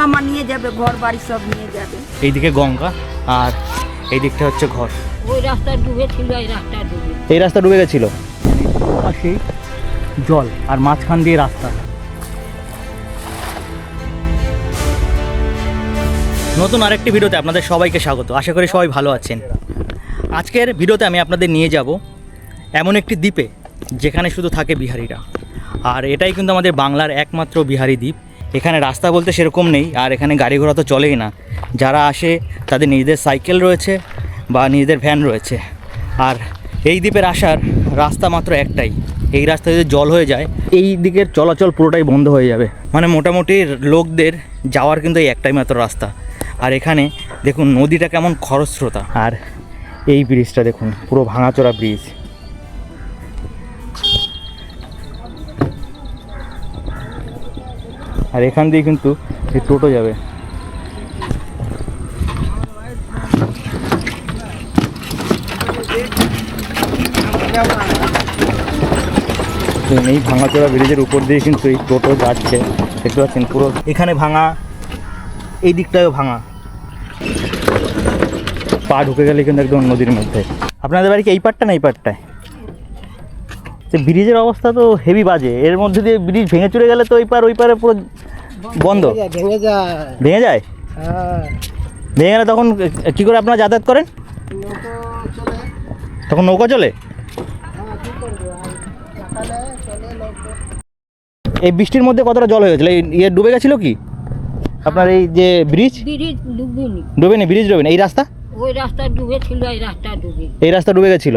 মামা নিয়ে যাবে ঘর বাড়ি সব নিয়ে যাবে। এইদিকে গঙ্গা আর এই দিকটা হচ্ছে ঘর। ওই রাস্তা ডুবে ছিল এই রাস্তা ডুবে। এই রাস্তা ডুবে গেছিল? পাশেই জল আর মাঝখান দিয়ে রাস্তা। নতুন আরেকটি ভিডিওতে আপনাদের সবাইকে স্বাগত। আশা করি সবাই ভালো আছেন। আজকের ভিডিওতে আমি আপনাদের নিয়ে যাব এমন একটি দ্বীপে যেখানে শুধু থাকে বিহারিরা। আর এটাই কিন্তু আমাদের বাংলার একমাত্র বিহারি দ্বীপ। এখানে রাস্তা বলতে সেরকম নেই, আর এখানে গাড়ি ঘোড়া তো চলেই না। যারা আসে, তাদের নিজেদের সাইকেল রয়েছে বা নিজেদের ভ্যান রয়েছে। আর এই দ্বীপের আসার রাস্তা মাত্র একটাই। এই রাস্তা যদি জল হয়ে যায়, এই দিকের চলাচল পুরোটাই বন্ধ হয়ে যাবে। মানে মোটামুটি লোকদের যাওয়ার কিন্তু এই একটাই মাত্র রাস্তা। আর এখানে দেখুন নদীটা কেমন খরস্রোতা। আর এই ব্রিজটা দেখুন, পুরো ভাঙাচোরা ব্রিজ। আর এখান দিয়ে কিন্তু এই টোটো যাবে। এই ভাঙাচোরা ব্রিজের উপর দিয়ে কিন্তু এই টোটো যাচ্ছে, দেখতে পাচ্ছেন পুরো। এখানে ভাঙা, এই দিকটাও ভাঙা। পা ঢুকে গেলে কিন্তু একদম নদীর মধ্যে। আপনাদের বাড়ি কি এই পাটটা না এই পাটটায় যে ব্রিজের অবস্থা তো হেভি বাজে। এর মধ্যে দিয়ে ব্রিজ ভেঙে চলে গেলে তো ওই পার ওই পারে পুরো বন্ধ। ভেঙে যায় ভেঙে যায়। হ্যাঁ। ভেঙে গেলে তখন কী করে আপনারা যাতায়াত করেন? তখন নৌকা চলে? এই বৃষ্টির মধ্যে কতটা জল হয়ে গেছিল? এই ইয়ে ডুবে গেছিল কি? আপনার এই যে ব্রিজ? ব্রিজ ডুবিনি। ডুবেনি ব্রিজ ডুবেনি। এই রাস্তা? ওই রাস্তা ডুবে ছিল এই রাস্তা ডুবে। এই রাস্তা ডুবে গেছিল?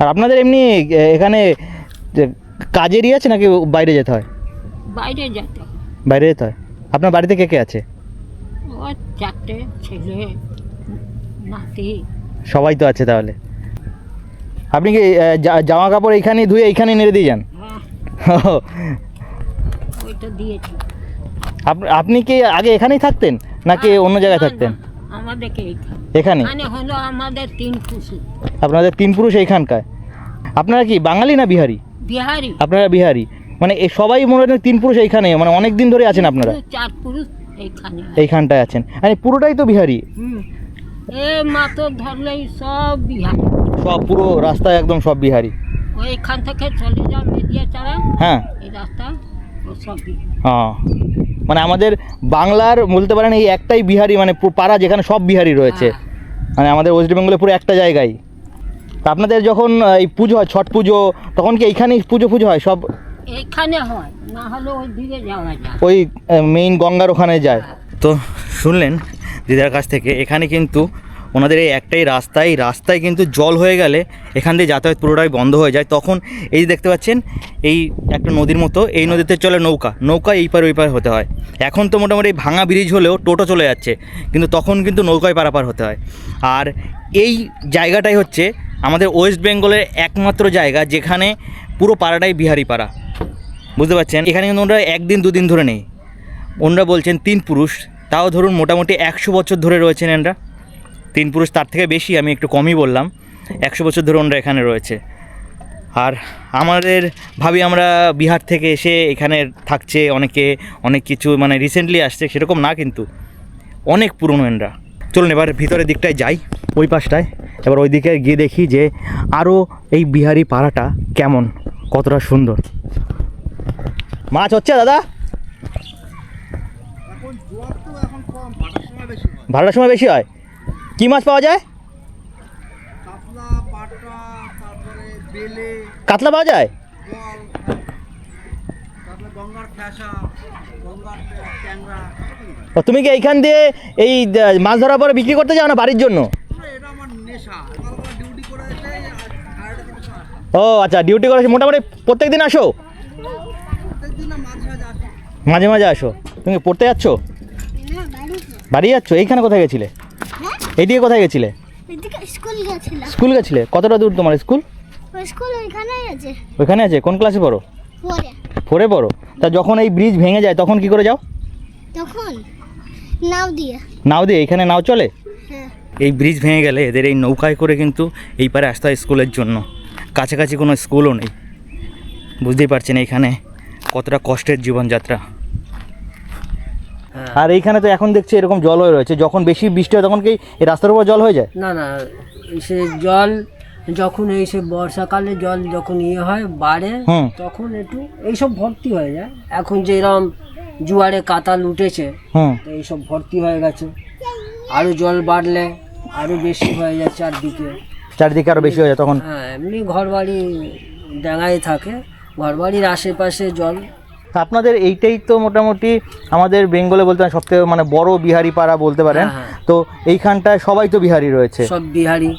আর আপনাদের এমনি এখানে কাজেরই আছে নাকি বাইরে যেতে হয়? বাইরে যেতে বাইরে যেতে হয়? আপনার বাড়িতে কে কে আছে? ও চারটে ছেলে নাতি। সবাই তো আছে তাহলে। আপনি কি জামা কাপড় এইখানেই ধুয়ে এইখানেই নেড়ে দিয়ে যান? হ্যাঁ। আপনি কি আগে এখানেই থাকতেন? নাকি অন্য জায়গায় থাকতেন? আমাদেরকে এখানে। মানে হলো আমাদের তিন খুশি আপনাদের তিন পুরুষ এইখানকার? আপনারা কি বাঙালি না বিহারি? বিহারি। আপনারা বিহারি? মানে এ সবাই মনে হয় তিন পুরুষ এইখানে মানে অনেক দিন ধরে আছেন আপনারা। চার পুরুষ এইখানে এইখানটায় আছেন। মানে পুরোটাই তো বিহারি। এ মাতো ধরলেই সব বিহারি। সব পুরো রাস্তায় একদম সব বিহারি। ওইখান থেকে চলে যাও মেদিয়া চারা হ্যাঁ। এই রাস্তা। হ্যাঁ। মানে আমাদের বাংলার বলতে পারেন এই একটাই বিহারি মানে পাড়া যেখানে সব বিহারি রয়েছে। হ্যাঁ। মানে আমাদের ওয়েস্ট বেঙ্গলে পুরো একটা জায়গায়। তা আপনাদের যখন এই পুজো হয় ছট পুজো তখন কি এইখানেই পুজো পুজো হয়? সব এইখানে হয় না হলে ওই দিকে যাওয়া যায়। ওই মেইন গঙ্গার ওখানে যায়। তো শুনলেন দিদার কাছ থেকে এখানে কিন্তু ওনাদের এই একটাই রাস্তা, এই রাস্তায় কিন্তু জল হয়ে গেলে এখান দিয়ে যাতায়াত পুরোটাই বন্ধ হয়ে যায়। তখন এই যে দেখতে পাচ্ছেন, এই একটা নদীর মতো, এই নদীতে চলে নৌকা নৌকা এই পার ওই পার হতে হয়। এখন তো মোটামুটি ভাঙা ব্রিজ হলেও টোটো চলে যাচ্ছে, কিন্তু তখন কিন্তু নৌকায় পারাপার হতে হয়। আর এই জায়গাটাই হচ্ছে আমাদের ওয়েস্ট বেঙ্গলের একমাত্র জায়গা, যেখানে পুরো পাড়াটাই বিহারি পাড়া। বুঝতে পারছেন? এখানে কিন্তু ওনারা একদিন, দুদিন ধরে নেই। ওনারা বলছেন তিন পুরুষ, তাও ধরুন মোটামুটি একশো বছর ধরে রয়েছেন এনরা। তিন পুরুষ, তার থেকে বেশি আমি একটু কমই বললাম। একশো বছর ধরে ওনারা এখানে রয়েছে। আর আমাদের ভাবি, আমরা বিহার থেকে এসে এখানে থাকছে, অনেকে, অনেক কিছু মানে রিসেন্টলি আসছে, সেরকম না কিন্তু। অনেক পুরনো এনরা। চলুন এবার ভিতরের দিকটায় যাই, ওই পাশটায়। এবার ওই দিকে গিয়ে দেখি যে আরও এই বিহারি পাড়াটা কেমন, কতটা সুন্দর। মাছ হচ্ছে দাদা? ভাড়ার সময় বেশি হয়? কি মাছ পাওয়া যায়? কাতলা পাওয়া যায়? তুমি কি এইখান দিয়ে এই মাছ ধরার পরে বিক্রি করতে যাও না বাড়ির জন্য? ও আচ্ছা ডিউটি করে মোটামুটি প্রত্যেক দিন আসো মাঝে মাঝে আসি। মাঝে মাঝে আসো। তুমি কি পড়তে যাচ্ছ। বাড়ি যাচ্ছ? এইখানে কোথায় গেছিলে? এইদিকে কোথায় গেছিলে? স্কুল গেছিলে? কতটা দূর তোমার স্কুল? ওইখানে আছে? কোন ক্লাসে পড়ো? ফোরে। পড়ো? তা যখন এই ব্রিজ ভেঙে যায় তখন কি করে যাও? তখন নাও দিয়ে। নাও দিয়ে? এখানে নাও চলে? হ্যাঁ। এই ব্রিজ ভেঙে গেলে এদের এই নৌকায় করে কিন্তু এই পারে আসতে হয় স্কুলের জন্য। কাছাকাছি কোনো স্কুলও নেই। বুঝতেই পারছেন এইখানে কতটা কষ্টের জীবনযাত্রা। আর এইখানে তো এখন দেখছি এরকম জল হয়ে রয়েছে। যখন বেশি বৃষ্টি হয় তখন কি এই রাস্তার উপর জল হয়ে যায়? না না সে জল যখন এই সে বর্ষাকালে জল যখন ইয়ে হয় বাড়ে। তখন একটু এইসব ভর্তি হয়ে যায়। এখন যেরকম জুয়ারে কাতাল উঠেছে তো এইসব ভর্তি হয়ে গেছে। আরও জল বাড়লে আরও বেশি হয়ে যায় চারদিকে। চারদিকে আরও বেশি হয়ে যায় তখন? হ্যাঁ এমনি ঘরবাড়ি ডাঙায় থাকে। ঘরবাড়ির আশেপাশে জল আপনাদের এইটাই তো মোটামুটি আমাদের বেঙ্গলে বলতে সব থেকে মানে বড় বিহারি পাড়া বলতে পারেন। হ্যাঁ, হ্যাঁ। তো এইখানটায় সবাই তো বিহারি রয়েছে। সব বিহারি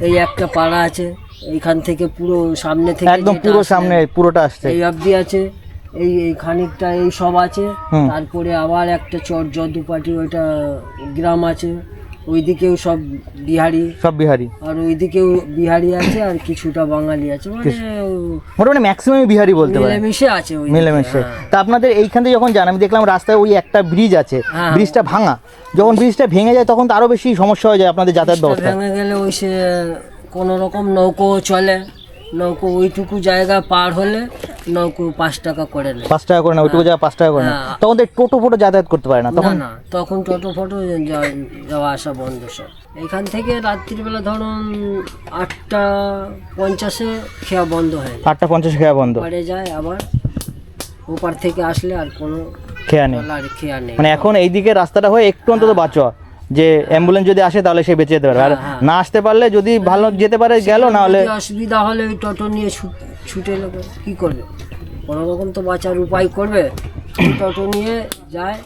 এই একটা পাড়া আছে এইখান থেকে পুরো সামনে থেকে একদম পুরো সামনে পুরোটা আসছে। এই অবধি আছে এই এই খানিকটা এই সব আছে। তারপরে আবার একটা চর যদুপাটি ওইটা গ্রাম আছে। ওইদিকেও সব বিহারি। সব বিহারি। আর ওইদিকেও বিহারি আছে আর কিছুটা বাঙালি আছে। মানে মোটামুটি ম্যাক্সিমাম বিহারি বলতে পারেন। মিলেমিশে আছে ওই মিলেমিশে। হ্যাঁ। তা আপনাদের এইখান থেকে যখন যান আমি দেখলাম রাস্তায় ওই একটা ব্রিজ আছে হ্যাঁ। ব্রিজটা ভাঙা। যখন ব্রিজটা ভেঙে যায় তখন তো আরও বেশি সমস্যা হয়ে যায় আপনাদের যাতায়াত ব্যবস্থা। ভেঙে গেলে ওই সে কোনো রকম নৌকো চলে। নৌকো ওইটুকু জায়গা পার হলে নৌকো পাঁচ টাকা করে নেয়। পাঁচ টাকা করে না ওইটুকু জায়গা পাঁচ টাকা করে না হ্যাঁ। তখন তো টোটো ফোটো যাতায়াত করতে পারে না তখন? না তখন টোটো ফটো যা- যাওয়া আসা বন্ধ সব। এখান থেকে রাত্রিবেলা ধরুন আটটা পঞ্চাশে খেয়া বন্ধ হয় আটটা পঞ্চাশে খেয়া বন্ধ। পরে যায় আবার ওপার থেকে আসলে আর কোনো খেয়া নেই। খেয়া নেই। মানে এখন এইদিকে রাস্তাটা হয়ে একটু অন্তত বাঁচোয়া যে অ্যাম্বুলেন্স যদি আসে তাহলে সে বেঁচে যেতে পারবে। আর হ্যাঁ, হ্যাঁ। না আসতে পারলে যদি ভালো যেতে পারে গেল না হলে অসুবিধা হলে ওই টোটো নিয়ে ছুটে নেবে কী করবে? কোনো রকম তো বাঁচার উপায় করবে? টোটো নিয়ে যায়।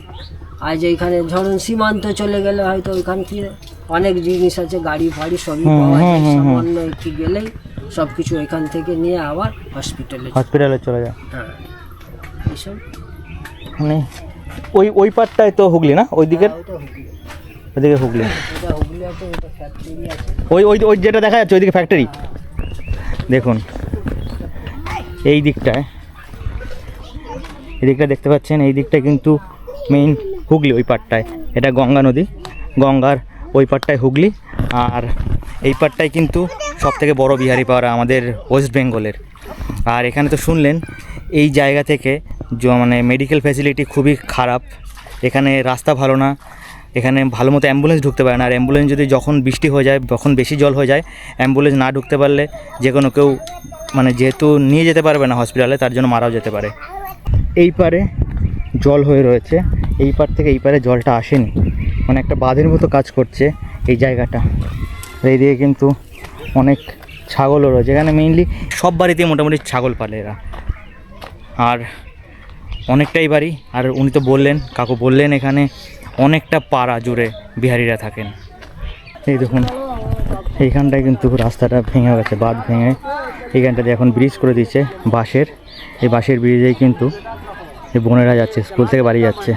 আর যে এখানে ধরুন সীমান্ত চলে গেলে হয়তো ওইখান থেকে অনেক জিনিস আছে গাড়ি ফাড়ি সবই পাওয়া যায়। সামান্য একটু গেলেই সব কিছু এখান থেকে নিয়ে আবার হসপিটালে হসপিটালে চলে যায়। হ্যাঁ। এইসব। মানে ওই ওই পারটায় তো হুগলি না? ওই দিকের? ওইদিকে হুগলি। ওই ওই ওই যেটা দেখা যাচ্ছে, ওইদিকে ফ্যাক্টরি দেখুন, এই দিকটায়, এই দিকটা দেখতে পাচ্ছেন, এই দিকটা কিন্তু মেইন হুগলি ওই পাটটায় এটা গঙ্গা নদী। গঙ্গার ওই পাটটায় হুগলি। আর এই পাটটায় কিন্তু সব থেকে বড় বিহারি পাড়া আমাদের ওয়েস্ট বেঙ্গলের। আর এখানে তো শুনলেন, এই জায়গা থেকে মানে মেডিকেল ফ্যাসিলিটি খুবই খারাপ। এখানে রাস্তা ভালো না। এখানে ভালো মতো অ্যাম্বুলেন্স ঢুকতে পারে না। আর অ্যাম্বুলেন্স যদি যখন বৃষ্টি হয়ে যায় যখন বেশি জল হয়ে যায়, অ্যাম্বুলেন্স না ঢুকতে পারলে যে কোনো কেউ মানে যেহেতু নিয়ে যেতে পারবে না হসপিটালে, তার জন্য মারাও যেতে পারে। এই পারে জল হয়ে রয়েছে। এই পার থেকে এই পারে জলটা আসেনি। মানে একটা বাঁধের মতো কাজ করছে এই জায়গাটা। এই এইদিকে কিন্তু অনেক ছাগলও রয়েছে। এখানে মেইনলি সব বাড়িতেই মোটামুটি ছাগল পালে এরা। আর অনেকটাই বাড়ি। আর উনি তো বললেন, কাকু বললেন এখানে অনেকটা পাড়া জুড়ে বিহারিরা থাকেন। এই দেখুন, এইখানটায় কিন্তু রাস্তাটা ভেঙে গেছে, বাঁধ ভেঙে। এইখানটাতে এখন ব্রিজ করে দিচ্ছে বাঁশের। এই বাঁশের ব্রিজেই কিন্তু এই বোনেরা যাচ্ছে, স্কুল থেকে বাড়ি যাচ্ছে।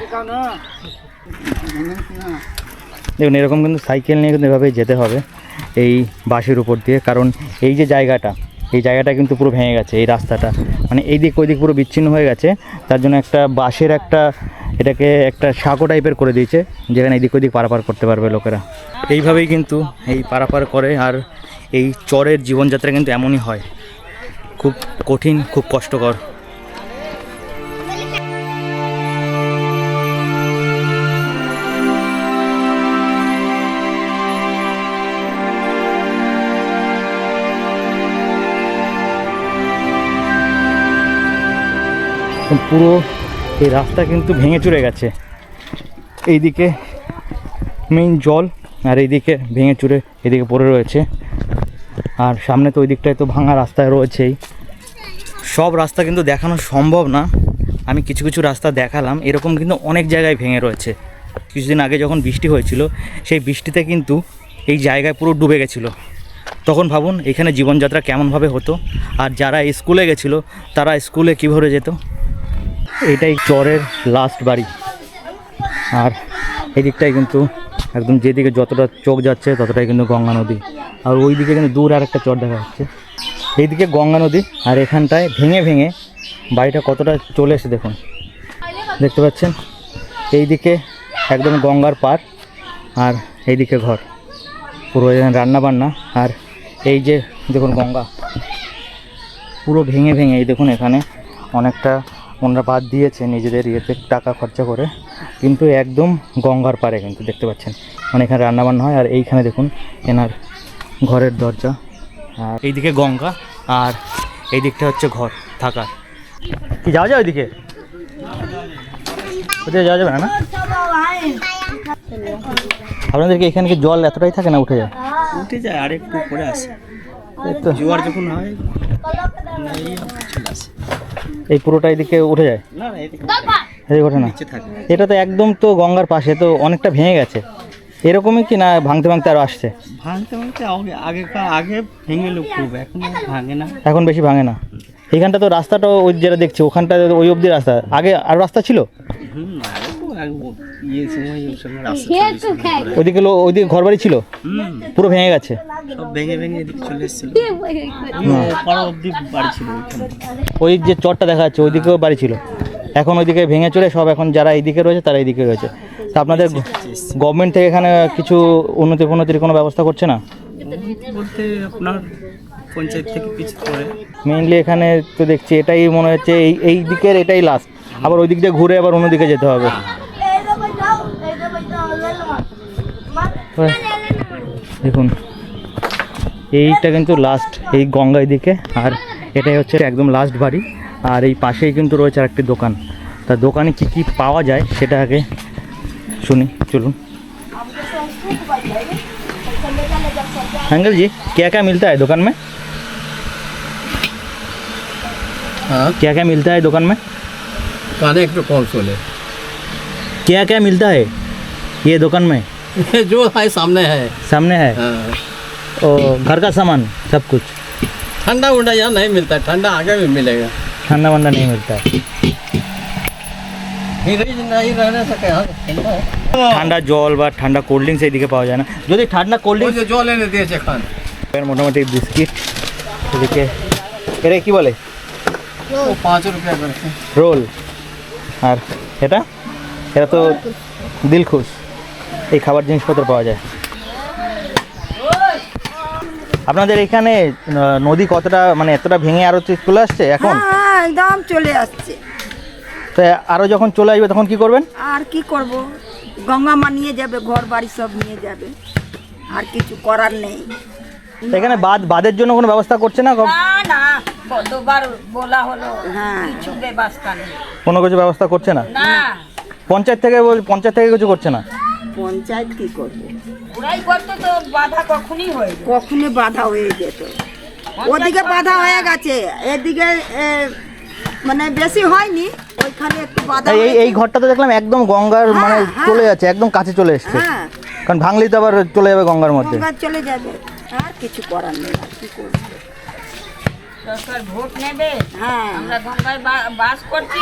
দেখুন, এরকম কিন্তু সাইকেল নিয়ে কিন্তু এভাবেই যেতে হবে এই বাসের উপর দিয়ে। কারণ এই যে জায়গাটা এই জায়গাটা কিন্তু পুরো ভেঙে গেছে, এই রাস্তাটা। মানে এই দিক ওই দিক পুরো বিচ্ছিন্ন হয়ে গেছে। তার জন্য একটা বাঁশের একটা, এটাকে একটা সাঁকো টাইপের করে দিয়েছে, যেখানে এদিক ওদিক পারাপার করতে পারবে লোকেরা। এইভাবেই কিন্তু এই পারাপার করে, আর এই চরের জীবনযাত্রা কিন্তু এমনই হয়। খুব কঠিন, খুব কষ্টকর। একদম পুরো এই রাস্তা কিন্তু ভেঙে চুরে গেছে। এইদিকে মেইন জল আর এইদিকে ভেঙে চুরে এদিকে পড়ে রয়েছে। আর সামনে তো ওই দিকটায় তো ভাঙা রাস্তায় রয়েছেই। সব রাস্তা কিন্তু দেখানো সম্ভব না। আমি কিছু কিছু রাস্তা দেখালাম, এরকম কিন্তু অনেক জায়গায় ভেঙে রয়েছে। কিছুদিন আগে যখন বৃষ্টি হয়েছিল, সেই বৃষ্টিতে কিন্তু এই জায়গায় পুরো ডুবে গেছিল। তখন ভাবুন, এখানে জীবনযাত্রা কেমনভাবে হতো? আর যারা স্কুলে গেছিল, তারা স্কুলে কীভাবে যেত? এটাই চরের লাস্ট বাড়ি। আর এই দিকটায় কিন্তু একদম যেদিকে যতটা চোখ যাচ্ছে, ততটাই কিন্তু গঙ্গা নদী। আর ওই দিকে কিন্তু দূর আর একটা চর দেখা যাচ্ছে। এইদিকে গঙ্গা নদী আর এখানটায় ভেঙে ভেঙে বাড়িটা কতটা চলে এসে দেখুন। দেখতে পাচ্ছেন? এইদিকে একদম গঙ্গার পার আর এইদিকে ঘর। পুরো রান্না বান্না আর এই যে দেখুন গঙ্গা। পুরো ভেঙে ভেঙে এই দেখুন এখানে অনেকটা ওনারা বাদ দিয়েছে নিজেদের ইয়েতে টাকা খরচা করে। কিন্তু একদম গঙ্গার পাড়ে কিন্তু দেখতে পাচ্ছেন। মানে এখানে রান্নাবান্না হয় আর এইখানে দেখুন এনার ঘরের দরজা আর এইদিকে গঙ্গা আর এই দিকটা হচ্ছে ঘর থাকার। কি, যাওয়া যায় ওইদিকে? যাওয়া যাবে না আপনাদেরকে এখানে জল এতটাই থাকে না উঠে যায়? উঠে যায় আর একটু পরে আসে। জোয়ার যখন হয় এই পুরোটা এদিকে উঠে যায়? না না এদিকে ওঠে না। এটা তো একদম তো গঙ্গার পাশে তো অনেকটা ভেঙে গেছে। এরকমই কি না ভাঙতে ভাঙতে আরও আসছে? ভাঙতে ভাঙতে আগে আগে ভেঙে লোক খুব এখন ভাঙে না। এখন বেশি ভাঙে না। এইখানটা তো রাস্তাটা ওই যেটা দেখছি ওখানটা ওই অবধি রাস্তা। আগে আর রাস্তা ছিল? ইয়ে সময় ওই সময় রাস্তা। ওইদিকে লো- ওইদিকে ঘর বাড়ি ছিল? হুম। পুরো ভেঙে গেছে? সব ভেঙে ভেঙে এদিকে চলে এসেছিল। পাড়া অব্দি বাড়ি ছিল ওইখানে। ওই যে চরটা দেখা যাচ্ছে ওইদিকেও বাড়ি ছিল। এখন ওইদিকে ভেঙে চলে সব এখন যারা এইদিকে রয়েছে তারা এইদিকে রয়েছে। তা আপনাদের গভর্নমেন্ট থেকে এখানে কিছু উন্নতি ফন্নতির কোনো ব্যবস্থা করছে না? উন্নতি বলতে আপনার পঞ্চায়েত থেকে কিছু করে। মেইনলি এখানে তো দেখছি এটাই মনে হচ্ছে এই এই দিকের এটাই লাস্ট আবার ওই দিক দিয়ে ঘুরে আবার অন্যদিকে যেতে হবে। দেখুন এইটা কিন্তু লাস্ট এই গঙ্গার দিকে আর এটাই হচ্ছে একদম লাস্ট বাড়ি আর এই পাশেই কিন্তু রয়েছে আরেকটি দোকান তা দোকানে কি কি পাওয়া যায় সেটা আগে শুনি চলুন अंकल जी क्या क्या मिलता है दुकान में हाँ क्या क्या मिलता है दुकान में खाने एक तो कौन सोले क्या क्या मिलता है ये दुकान में जो है सामने है सामने है हाँ। और घर का सामान सब कुछ ठंडा उंडा यहाँ नहीं मिलता ठंडा आगे भी मिलेगा ठंडा वंडा नहीं मिलता है फ्रिज नहीं रहने सके हाँ ठंडा है ঠান্ডা জল বা ঠান্ডা কোল্ড ড্রিঙ্কস এইদিকে পাওয়া যায় না যদি ঠান্ডা কোল্ড वो ড্রিঙ্কস जो जो लेने दिए खान মোটামুটি বিস্কিট এদিকে এটা কি বলে वो पाँच रुपया करके রোল আর এটা এটা তো দিলখুশ এই খাবার জিনিসপত্র পাওয়া যায়। আপনাদের এখানে নদী কতটা মানে এতটা ভেঙে আরও চলে আসছে এখন? হ্যাঁ একদম চলে আসছে। তো আরও যখন চলে আসবে তখন কি করবেন? আর কি করব? গঙ্গা মা নিয়ে যাবে ঘর বাড়ি সব নিয়ে যাবে। আর কিছু করার নেই। এখানে বাদ বাদের জন্য কোনো ব্যবস্থা করছে না না না কতবার বলা হলো হ্যাঁ। কিছু ব্যবস্থা নেই। কোনো কিছু ব্যবস্থা করছে না? না। পঞ্চায়েত থেকে পঞ্চায়েত থেকে কিছু করছে না? পঞ্চায়েত কি করবে? ওরাই করতো তো বাধা কখনই হয় কখনো বাধা হয়ে যেত। ওদিকে বাধা হয়ে গেছে। এদিকে এ, মানে বেশি হয়নি ওইখানে একটু বাধা এই এই- এই হয়েছে। ঘরটা তো দেখলাম একদম গঙ্গার হ্যাঁ, মানে হ্যাঁ। চলে যাচ্ছে একদম কাছে চলে এসছে। হ্যাঁ। কারণ ভাঙলেই তো আবার চলে যাবে গঙ্গার মধ্যে। গঙ্গা চলে যাবে। আর কিছু করার নেই আর কি করবে? সরকার ভোট নেবে। হ্যাঁ। আমরা গঙ্গায় বাস করছি।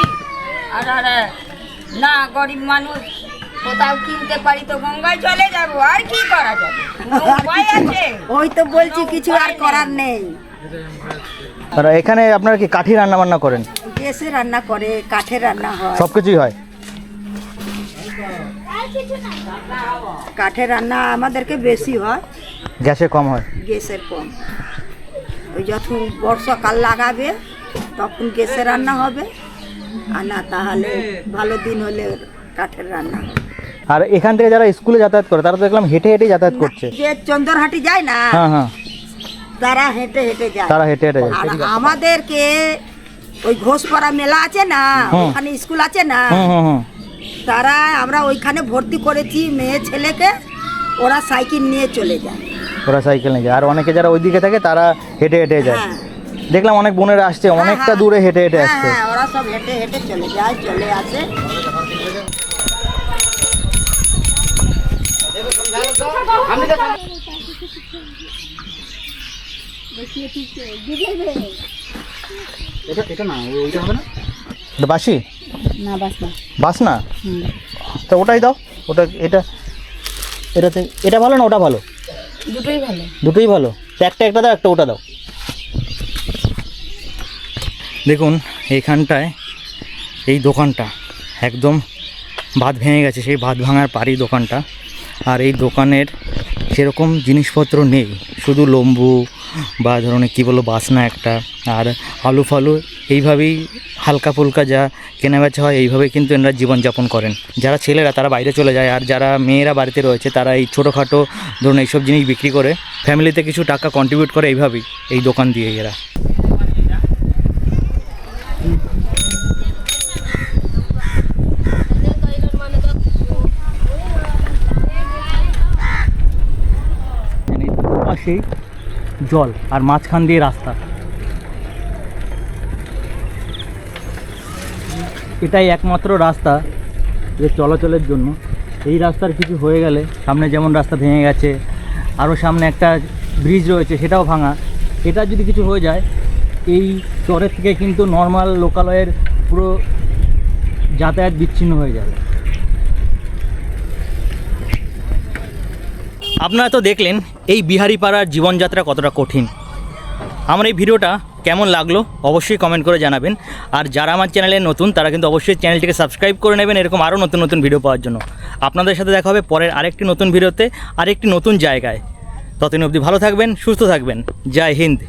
আর আর না গরিব মানুষ কোথাও কিনতে পারি তো গঙ্গায় চলে যাব আর কি করা যাবে? উপায় আছে। ওই তো বলছি কিছু আর করার নেই। আর এখানে আপনারা কি কাঠি রান্না বান্না করেন? গ্যাসে রান্না করে কাঠে রান্না হয়। সব কিছুই হয়? কাঠে রান্না আমাদেরকে বেশি হয়। গ্যাসে কম হয়? গ্যাসের কম। ওই যখন বর্ষাকাল লাগাবে তখন গ্যাসে রান্না হবে। আর না তাহলে ভালো দিন হলে কাঠের রান্না হবে। আর এখান থেকে যারা স্কুলে যাতায়াত করে তারা তো দেখলাম হেঁটে হেঁটে যাতায়াত করছে। যে চন্দরহাটি যায় না হ্যাঁ হ্যাঁ। তারা হেঁটে হেঁটে যায়। তারা হেঁটে হেঁটে যায়। আর আমাদেরকে ওই ঘোষপাড়া মেলা আছে না ওখানে স্কুল আছে না তারা আমরা ওইখানে ভর্তি করেছি মেয়ে ছেলেকে ওরা সাইকেল নিয়ে চলে যায়। ওরা সাইকেল নিয়ে যায়। আর অনেকে যারা ওইদিকে থাকে তারা হেঁটে হেঁটে যায়। হ্যাঁ। দেখলাম অনেক বোনেরা আসছে অনেকটা হ্যাঁ। দূরে হেঁটে হেঁটে হ্যাঁ আসছে। হ্যাঁ ওরা সব হেঁটে হেঁটে চলে যায় চলে আসে। এটা বাসি? না বাস না। বাস না? তো ওটাই দাও ওটা এটা এটাতে এটা ভালো না ওটা ভালো? দুটোই ভালো। দুটোই ভালো। একটা একটা দাও একটা ওটা দাও। দেখুন এইখানটায় এই দোকানটা একদম ভাত ভেঙে গেছে সেই ভাত ভাঙার পারি দোকানটা। আর এই দোকানের সেরকম জিনিসপত্র নেই। শুধু লম্বু বা ধরুন কী বলব, বাসনা একটা আর আলু ফালু এইভাবেই হালকা ফুলকা যা কেনাবেচা হয় এইভাবেই কিন্তু এনারা জীবনযাপন করেন। যারা ছেলেরা তারা বাইরে চলে যায় আর যারা মেয়েরা বাড়িতে রয়েছে তারা এই ছোটোখাটো ধরুন এইসব জিনিস বিক্রি করে ফ্যামিলিতে কিছু টাকা কন্ট্রিবিউট করে এইভাবেই এই দোকান দিয়ে এরা। পাশেই জল আর মাঝখান দিয়ে রাস্তা। এটাই একমাত্র রাস্তা যে চলাচলের জন্য। এই রাস্তার কিছু হয়ে গেলে সামনে যেমন রাস্তা ভেঙে গেছে আরও সামনে একটা ব্রিজ রয়েছে সেটাও ভাঙা। এটা যদি কিছু হয়ে যায়, এই চরের থেকে কিন্তু নর্মাল লোকালয়ের পুরো যাতায়াত বিচ্ছিন্ন হয়ে যাবে। আপনারা তো দেখলেন এই বিহারি পাড়ার জীবনযাত্রা কতটা কঠিন? আমার এই ভিডিওটা কেমন লাগল অবশ্যই কমেন্ট করে জানাবেন। আর যারা আমার চ্যানেলে নতুন, তারা কিন্তু অবশ্যই চ্যানেলটিকে সাবস্ক্রাইব করে নেবেন এরকম আরও নতুন নতুন ভিডিও পাওয়ার জন্য। আপনাদের সাথে দেখা হবে পরের আরেকটি নতুন ভিডিওতে, আরেকটি নতুন জায়গায়। ততদিন অবধি ভালো থাকবেন, সুস্থ থাকবেন। জয় হিন্দ।